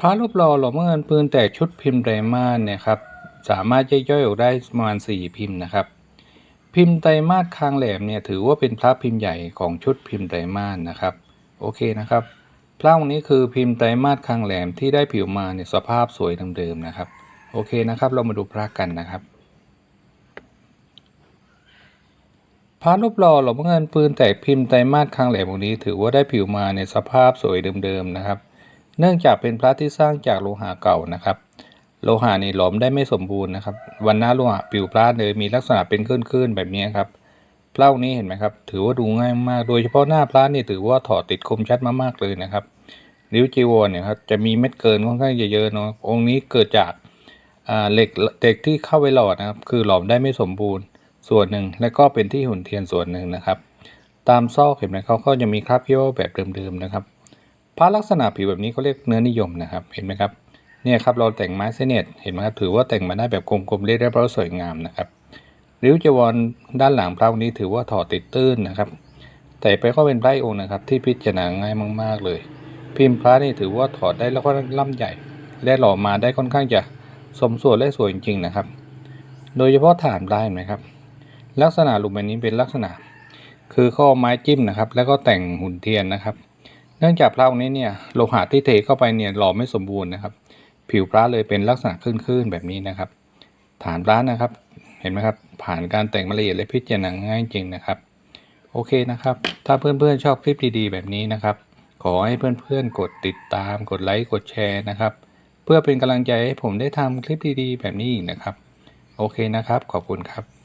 พระรูปหล่อหลวงพ่อเงินปืนแตกชุดพิมพ์ไตรมาสเนี่ยครับสามารถแยกย่อยออกได้ประมาณสี่พิมพ์นะครับ พิมพ์ไตรมาสคางแหลมเนี่ยถือว่าเป็นพระพิมพ์ใหญ่ของชุดพิมพ์ไตรมาสนะครับโอเคนะครับพระองค์นี้คือพิมพ์ไตรมาสคางแหลมที่ได้ผิวมาเนี่ยสภาพสวยเดิมๆนะครับโอเคนะครับเรามาดูพระกันนะครับพระรูปหล่อหลวงพ่อเงินปืนแตกพิมพ์ไตรมาสคางแหลมองค์นี้ ถือว่าได้ผิวมาในสภาพสวยเดิมๆนะครับ เนื่องจากเป็นพระที่สร้างจากโลหะเก่านะครับ โลหะนี่หลอมได้ไม่สมบูรณ์นะครับ วันหน้าโลหะผิวพระเลยมีลักษณะเป็นคลื่นๆแบบนี้ครับพระองค์นี้เห็นไหมครับ ถือว่าดูง่ายมาก โดยเฉพาะหน้าพระนี่ถือว่าถอดติดคมชัดมากๆเลยนะครับ ริ้วจีวรเนี่ยครับจะมีเม็ดเกินค่อนข้างเยอะๆเนาะ องค์นี้เกิดจากเหล็กเหล็กที่เข้าไปหล่อนะครับ คือหลอมได้ไม่สมบูรณ์ส่วนหนึ่ง และก็เป็นที่หุ่นเทียนส่วนหนึ่งนะครับ ตามซอกเห็นไหมเขาก็จะมีคราบเขี้ยวแบบเดิมๆนะครับ พระลักษณะผิวแบบนี้เขาเรียกเนื้อนิยมนะครับ เห็นไหมครับ เนี่ยครับเราแต่งไม้เสเนตเห็นไหมครับ ถือว่าแต่งมาได้แบบกลมๆเรียบร้อยสวยงามนะครับ ริ้วจวรด้านหลังพระองค์นี้ถือว่าถอดติดตื้นนะครับ แต่ไปก็เป็นพระองค์นะครับ ที่พิจารณาง่ายมาก ๆ เลย พิมพ์พระนี่ถือว่าถอดได้แล้วก็ล่ำใหญ่ และหล่อมาได้ค่อนข้างจะสมส่วนและสวยจริงๆนะครับ โดยเฉพาะฐานได้ไหมครับ ลักษณะหลุมแบบนี้เป็นลักษณะ คือข้อไม้จิ้มนะครับ แล้วก็แต่งหุ่นเทียนนะครับ เนื่องจากพระองค์นี้เนี่ยโลหะที่เทเข้าไปเนี่ยหล่อไม่สมบูรณ์นะครับ ผิวพระเลยเป็นลักษณะคลื่นๆแบบนี้นะครับ ฐานพระนะครับ เห็นไหมครับ ผ่านการแต่งมาละเอียดและพิจารณาง่ายจริงนะครับ โอเคนะครับ ถ้าเพื่อนๆชอบคลิปดีๆแบบนี้นะครับ ขอให้เพื่อนๆกดติดตาม กดไลค์ กดแชร์นะครับ เพื่อเป็นกำลังใจให้ผมได้ทำคลิปดีๆแบบนี้อีกนะครับ โอเคนะครับ ขอบคุณครับ